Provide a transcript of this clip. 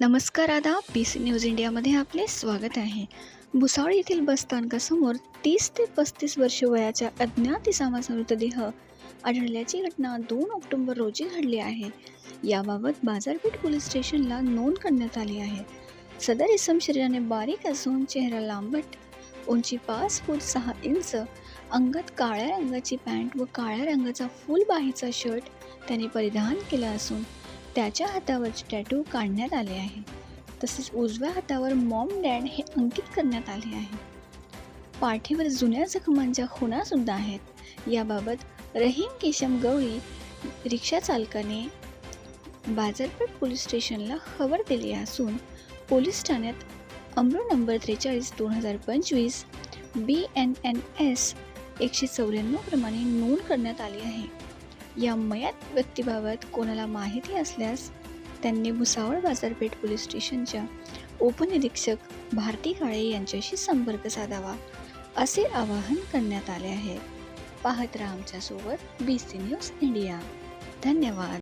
नमस्कार आदा P C news इंडियामध्ये आपले स्वागत आहे. भुसावळ येथील बसस्थानकासमोर तीस ते पस्तीस वर्ष वयाच्या अज्ञात इसामाचा मृतदेह आढळल्याची घटना दोन ऑक्टोबर रोजी घडली आहे. याबाबत बाजारपेठ पोलीस स्टेशनला नोंद करण्यात आली आहे. सदर इसम शरीराने बारीक असून चेहरा लांबट उंची पाच फूट सहा इंच अंगात काळ्या रंगाची पॅन्ट व काळ्या रंगाचा फुलबाहीचा शर्ट त्याने परिधान केला असून त्याच्या हातावरचे टॅटू काढण्यात आले आहे. तसेच उजव्या हातावर मॉम डॅड हे अंकित करण्यात आले आहे. पाठीवर जुन्या जखमांच्या खुणासुद्धा आहेत. याबाबत रहीम केशम गवळी रिक्षा चालकाने बाजारपेठ पोलीस स्टेशनला खबर दिली असून पोलीस ठाण्यात अमरो नंबर त्रेचाळीस दोन हजार पंचवीस बी एन एन एस एकशे चौऱ्याण्णव प्रमाणे नोंद करण्यात आली आहे. या मयत व्यक्तीबाबत कोणाला माहिती असल्यास त्यांनी भुसावळ बाजारपेठ पोलीस स्टेशनच्या उपनिरीक्षक भारती काळे यांच्याशी संपर्क साधावा असे आवाहन करण्यात आले आहे. पाहत राहा आमच्यासोबत बी सी न्यूज इंडिया धन्यवाद.